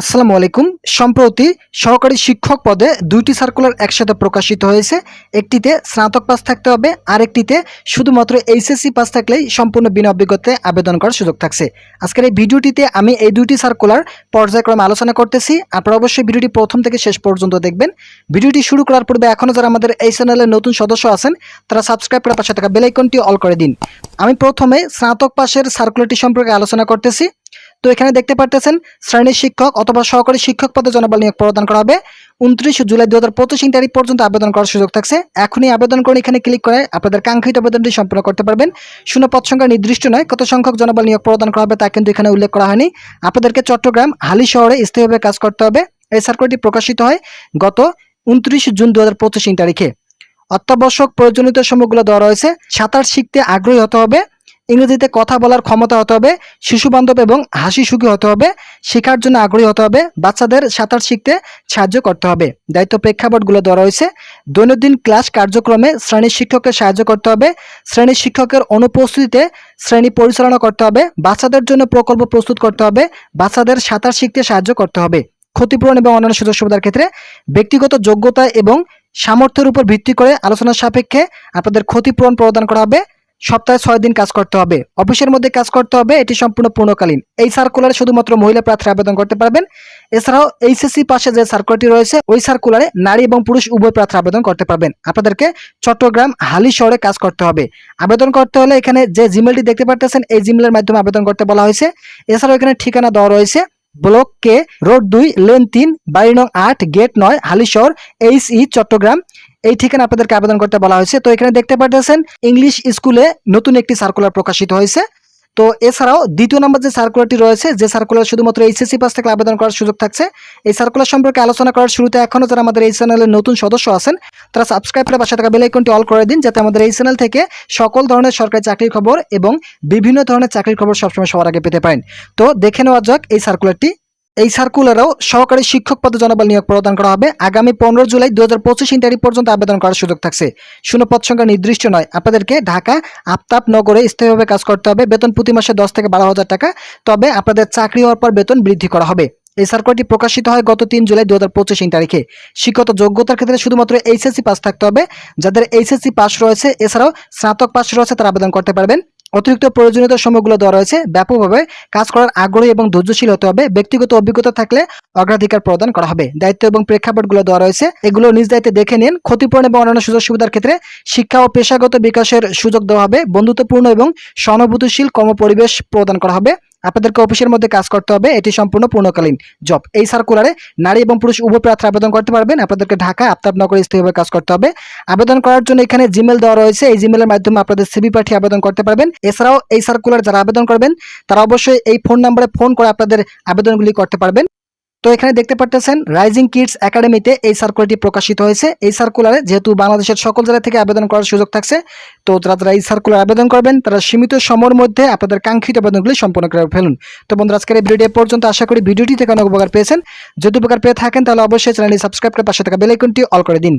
আসসালামু আলাইকুম। সম্প্রতি সহকারী শিক্ষক পদে দুইটি সার্কুলার একসাথে প্রকাশিত হয়েছে। একটিতে স্নাতক পাস থাকতে হবে, আরেকটিতে শুধুমাত্র এইচএসসি পাস থাকলেই সম্পূর্ণ বিনা অভিজ্ঞতায় আবেদন করার সুযোগ থাকছে। আজকের এই ভিডিওটিতে আমি এই দুইটি সার্কুলার পর্যায়ক্রমে আলোচনা করতেছি। আপনারা অবশ্যই ভিডিওটি প্রথম থেকে শেষ পর্যন্ত দেখবেন। ভিডিওটি শুরু করার পূর্বে এখনও যারা আমাদের এই চ্যানেলের নতুন সদস্য আছেন, তারা সাবস্ক্রাইব করার পাশে থাকা বেলাইকনটি অল করে দিন। আমি প্রথমে স্নাতক পাশের সার্কুলারটি সম্পর্কে আলোচনা করতেছি। তো এখানে দেখতে পারতেছেন, শ্রেণির শিক্ষক অথবা সহকারী শিক্ষক পদে জনবল নিয়োগ প্রদান করা হবে। উনত্রিশ জুলাই দু হাজার পঁচিশ তারিখ পর্যন্ত আবেদন করার সুযোগ থাকছে। এখনই আবেদন করে এখানে ক্লিক করে আপনাদের কাঙ্ক্ষিত আবেদনটি সম্পন্ন করতে পারবেন। শূন্য পদ সংখ্যা নির্দিষ্ট নয়, কত সংখ্যক জনবল নিয়োগ প্রদান করা হবে তা কিন্তু এখানে উল্লেখ করা হয়নি। আপনাদেরকে চট্টগ্রাম, হালি শহরে স্থায়ীভাবে কাজ করতে হবে। এই সার্কুলারটি প্রকাশিত হয় গত উনত্রিশ জুন দু হাজার পঁচিশ তারিখে। অত্যাবশ্যক প্রয়োজনীয়তা সমূহগুলো দেওয়া রয়েছে। সাঁতার শিখতে আগ্রহী হতে হবে। ইংরেজিতে কথা বলার ক্ষমতা হতে হবে, শিশু বান্ধব এবং হাসি সুখী হতে হবে, শেখার জন্য আগ্রহী হতে হবে, বাচ্চাদের সাঁতার শিখতে সাহায্য করতে হবে। দায়িত্ব প্রেক্ষাপটগুলো দেওয়া রয়েছে। দৈনন্দিন ক্লাস কার্যক্রমে শ্রেণির শিক্ষককে সাহায্য করতে হবে, শ্রেণির শিক্ষকের অনুপস্থিতিতে শ্রেণি পরিচালনা করতে হবে, বাচ্চাদের জন্য প্রকল্প প্রস্তুত করতে হবে, বাচ্চাদের সাঁতার শিখতে সাহায্য করতে হবে। ক্ষতিপূরণ এবং অন্যান্য সুযোগ সুবিধার ক্ষেত্রে ব্যক্তিগত যোগ্যতা এবং সামর্থ্যের উপর ভিত্তি করে আলোচনার সাপেক্ষে আপনাদের ক্ষতিপূরণ প্রদান করা হবে। সপ্তাহে ছয় দিন কাজ করতে হবে। অফিসের মধ্যে কাজ করতে হবে, এটি সম্পূর্ণ পূর্ণকালীন। এই সার্কুলারে শুধুমাত্র মহিলা প্রার্থী আবেদন করতে পারবেন। এছাড়াও এইচএসসি পাশে যে সার্কুলারটি রয়েছে, ওই সার্কুলারে নারী এবং পুরুষ উভয় প্রার্থী আবেদন করতে পারবেন। আপনাদেরকে চট্টগ্রাম হালি শহরে কাজ করতে হবে। আবেদন করতে হলে এখানে যে জিমেলটি দেখতে পারতেছেন, এই জিমেলের মাধ্যমে আবেদন করতে বলা হয়েছে। এছাড়াও এখানে ঠিকানা দেওয়া রয়েছে, ব্লক কে রোড দুই লেন তিন, বাড়ি নং আট গেট নয় হালিশহর এইচ ই চট্টগ্রাম। এই ঠিকানা আপনাদেরকে আবেদন করতে বলা হয়েছে। তো এখানে দেখতে পাচ্ছেন ইংলিশ স্কুলে নতুন একটি সার্কুলার প্রকাশিত হয়েছে। তো এছাড়াও দ্বিতীয় নম্বর যে সার্কুলারটি রয়েছে, যে সার্কুলার শুধুমাত্র এইচএসসি পাস থেকে আবেদন করার সুযোগ থাকছে, এই সার্কুলার সম্পর্কে আলোচনা করার শুরুতে এখনও যারা আমাদের এই চ্যানেলের নতুন সদস্য আছেন, তারা সাবস্ক্রাইব করে পাশে থাকা বেল আইকনটি অল করে দিন, যাতে আমাদের এই চ্যানেল থেকে সকল ধরনের সরকারি চাকরির খবর এবং বিভিন্ন ধরনের চাকরির খবর সবসময় সবার আগে পেতে পারেন। তো দেখে নেওয়া যাক এই সার্কুলারটি এই সার্কুলারেও সহকারী শিক্ষক পদে জনবল নিয়োগ প্রদান করা হবে। আগামী পনেরো জুলাই দু হাজার পঁচিশ তারিখ পর্যন্ত আবেদন করার সুযোগ থাকছে। শূন্য পদ সংখ্যা নির্দিষ্ট নয়। আপনাদেরকে ঢাকা, আফতাব নগরে স্থায়ীভাবে কাজ করতে হবে। বেতন প্রতি মাসে দশ থেকে বারো হাজার টাকা। তবে আপনাদের চাকরি হওয়ার পর বেতন বৃদ্ধি করা হবে। এই সার্কুলারটি প্রকাশিত হয় গত তিন জুলাই দু হাজার পঁচিশ তারিখে শিক্ষত যোগ্যতার ক্ষেত্রে শুধুমাত্র এইচএসসি পাস থাকতে হবে। যাদের এইচএসসি পাস রয়েছে, এছাড়াও স্নাতক পাস রয়েছে, তারা আবেদন করতে পারবেন। অতিরিক্ত প্রয়োজনীয়তা সমূহগুলো দেওয়া রয়েছে। ব্যাপকভাবে কাজ করার আগ্রহী এবং ধৈর্যশীল হতে হবে। ব্যক্তিগত অভিজ্ঞতা থাকলে অগ্রাধিকার প্রদান করা হবে। দায়িত্ব এবং প্রেক্ষাপটগুলো দেওয়া রয়েছে। এগুলো নিজ দায়িত্বে দেখে নিন। ক্ষতিপূরণ এবং অন্যান্য সুযোগ সুবিধার ক্ষেত্রে শিক্ষা ও পেশাগত বিকাশের সুযোগ দেওয়া হবে। বন্ধুত্বপূর্ণ এবং সহানুভূতিশীল কর্মপরিবেশ প্রদান করা হবে। আপনাদেরকে অফিসের মধ্যে কাজ করতে হবে, এটি সম্পূর্ণ পূর্ণকালীন জব এই সার্কুলারে নারী এবং পুরুষ উভয় প্রার্থী আবেদন করতে পারবেন। আপনাদেরকে ঢাকা আফতাবনগরে স্থায়ীভাবে কাজ করতে হবে। আবেদন করার জন্য এখানে জিমেল দেওয়া রয়েছে। এই জিমেলের মাধ্যমে আপনাদের সিবি পাঠিয়ে আবেদন করতে পারবেন। এছাড়াও এই সার্কুলার যারা আবেদন করবেন, তারা অবশ্যই এই ফোন নাম্বারে ফোন করে আপনাদের আবেদনগুলি করতে পারবেন। তো এখানে দেখতে পারতেছেন রাইজিং কিডস একাডেমিতে এই সার্কুলারটি প্রকাশিত হয়েছে। এই সার্কুলারে যেহেতু বাংলাদেশের সকল জায়গা থেকে আবেদন করার সুযোগ থাকছে, তো তারা তারা এই সার্কুলার আবেদন করবেন, তারা সীমিত সময়ের মধ্যে আপনাদের কাঙ্ক্ষিত আবেদনগুলি সম্পন্ন করে ফেলুন। তো বন্ধুরা, আজকের এই ভিডিও পর্যন্ত আশা করি ভিডিওটি থেকে অনেক উপকার পেয়েছেন। যদি উপকার পেয়ে থাকেন, তাহলে অবশ্যই চ্যানেলটি সাবস্ক্রাইব করে পাশে থাকা বেলাইকনটি অল করে দিন।